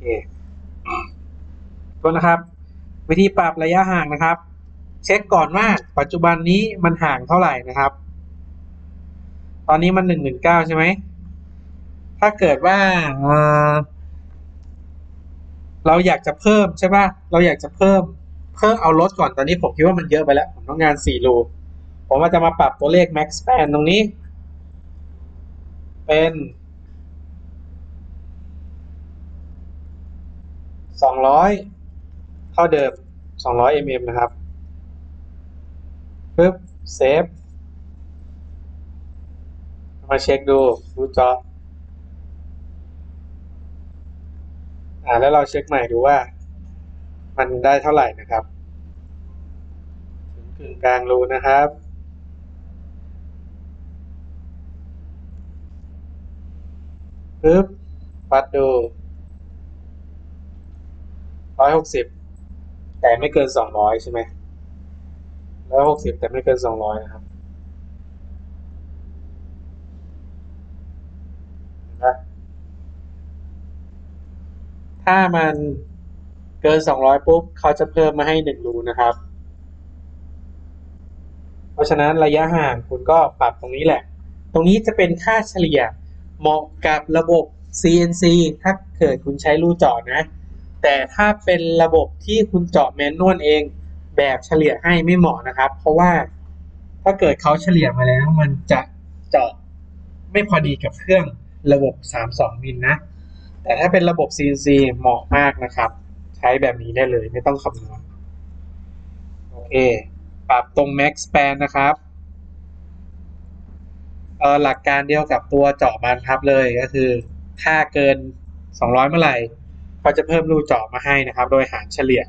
เคตัวนะครับ วิธีปรับระยะห่างนะครับ เช็คก่อนว่าปัจจุบันนี้มันห่างเท่าไหร่นะครับ ตอนนี้มันหนึ่งหนึ่งเก้าใช่ไหมถ้าเกิดว่าเราอยากจะเพิ่มใช่ป่ะ เราอยากจะเพิ่ม เพิ่มเอาลดก่อน ตอนนี้ผมคิดว่ามันเยอะไปแล้ว ผมต้องการสี่รูผมว่าจะมาปรับตัวเลข max span ตรงนี้ เป็น สองร้อยเท่าเดิมสองร้อย mm นะครับปึ๊บเซฟมาเช็คดูดูจออ่าแล้วเราเช็คใหม่ดูว่า มันได้เท่าไหร่นะครับ ถึงกึ่งกลางรูนะครับปึ๊บวัดดู ร้อยหกสิบแต่ไม่เกินสองร้อยใช่ไหมร้อยหกสิบแต่ไม่เกินสองร้อยนะครับนะถ้ามันเกินสองร้อยปุ๊บเขาจะเพิ่มมาให้หนึ่งรูนะครับ เพราะฉะนั้นระยะห่างคุณก็ปรับตรงนี้แหละ ตรงนี้จะเป็นค่าเฉลี่ยเหมาะกับระบบ CNC ถ้าเกิดคุณใช้รูเจาะนะ แต่ถ้าเป็นระบบที่คุณเจาะแมนนวลเอง แบบเฉลี่ยให้ไม่เหมาะนะครับ เพราะว่าถ้าเกิดเขาเฉลี่ยมาแล้ว มันจะเจาะไม่พอดีกับเครื่องระบบ 32 มิลนะ แต่ถ้าเป็นระบบ CNC เหมาะมากนะครับ ใช้แบบนี้ได้เลยไม่ต้องคำนวณโอเค ปรับตรง max span นะครับเออหลักการเดียวกับตัวเจาะบานพับเลยก็คือถ้าเกิน 200 เมื่อไหร่ เขาจะเพิ่มรูเจาะมาให้นะครับ โดยหารเฉลี่ย